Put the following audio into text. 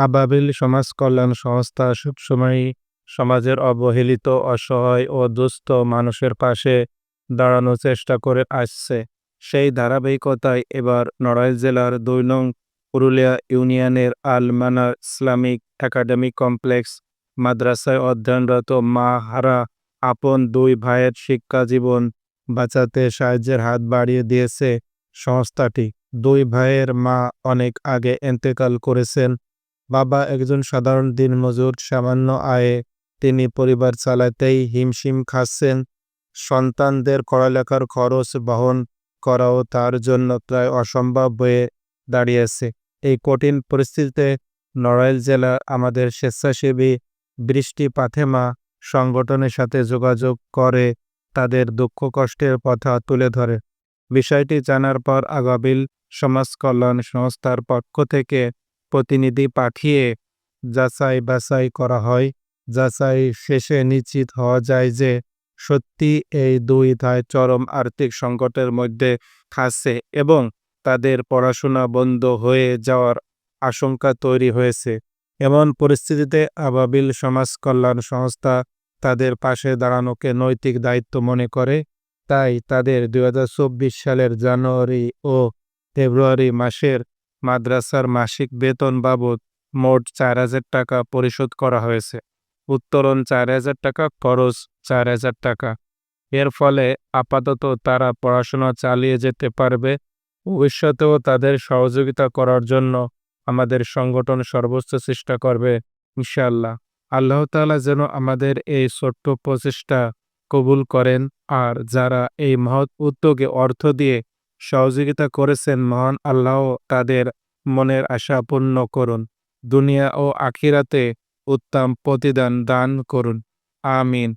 আবাবিল সমাজ কল্যাণ সংস্থা সবসময়ই সমাজের অবহেলিত, অসহায় ও দুস্থ মানুষের পাশে দাঁড়ানোর চেষ্টা করে আসছে। সেই ধারাবাহিকতায় এবার নড়াইল জেলার দুই নং পুরুলিয়া ইউনিয়নের আল মানার ইসলামিক একাডেমিক কমপ্লেক্স মাদ্রাসায় অধ্যয়নরত মা হারা আপন দুই ভাইয়ের শিক্ষা জীবন বাঁচাতে সাহায্যের হাত বাড়িয়ে দিয়েছে সংস্থাটি। দুই ভাইয়ের মা অনেক আগে এন্তেকাল করেছেন বাবা একজন সাধারণ দিনমজুর, সামান্য আয়ে তিনি পরিবার চালাতেই হিমশিম খাচ্ছেন। সন্তানদের পড়ালেখার খরচ বহন করাও তার জন্য প্রায় অসম্ভব হয়ে দাঁড়িয়েছে। এই কঠিন পরিস্থিতিতে নড়াইল জেলা আমাদের স্বেচ্ছাসেবী বৃষ্টি পাথেমা সংগঠনের সাথে যোগাযোগ করে তাদের দুঃখ কষ্টের কথা তুলে ধরে। বিষয়টি জানার পর আগাবিল সমাজ কল্যাণ সংস্থার পক্ষ থেকে প্রতিনিধি পাঠিয়ে যাচাই বাছাই করা হয়। যাচাই শেষে নিশ্চিত হওয়া যায় যে সত্যি এই দুই ভাই চরম আর্থিক সংকটের মধ্যে খাচ্ছে এবং তাদের পড়াশোনা বন্ধ হয়ে যাওয়ার আশঙ্কা তৈরি হয়েছে। এমন পরিস্থিতিতে আবাবিল সমাজ কল্যাণ সংস্থা তাদের পাশে দাঁড়ানোকে নৈতিক দায়িত্ব মনে করে। তাই তাদের দু হাজার চব্বিশ সালের জানুয়ারি ও ফেব্রুয়ারি মাসের মাদ্রাসার মাসিক বেতন বাবদ মোট চার হাজার টাকা পরিশোধ করা হয়েছে। উত্তোলন চার হাজার টাকা, খরচ চার হাজার টাকা। এর ফলে আপাতত তারা পড়াশোনা চালিয়ে যেতে পারবে ভবিষ্যতেও তাদের সহযোগিতা করার জন্য আমাদের সংগঠন সর্বোচ্চ চেষ্টা করবে, ইনশাআল্লাহ। আল্লাহ তাআলা যেন আমাদের এই ছোট্ট প্রচেষ্টা কবুল করেন আর যারা এই মহৎ উদ্যোগে অর্থ দিয়ে সহযোগিতা করেছেন মহান আল্লাহ তাদের মনের আশা পূর্ণ করুন। দুনিয়া ও আখিরাতে উত্তম প্রতিদান দান করুন। আমিন।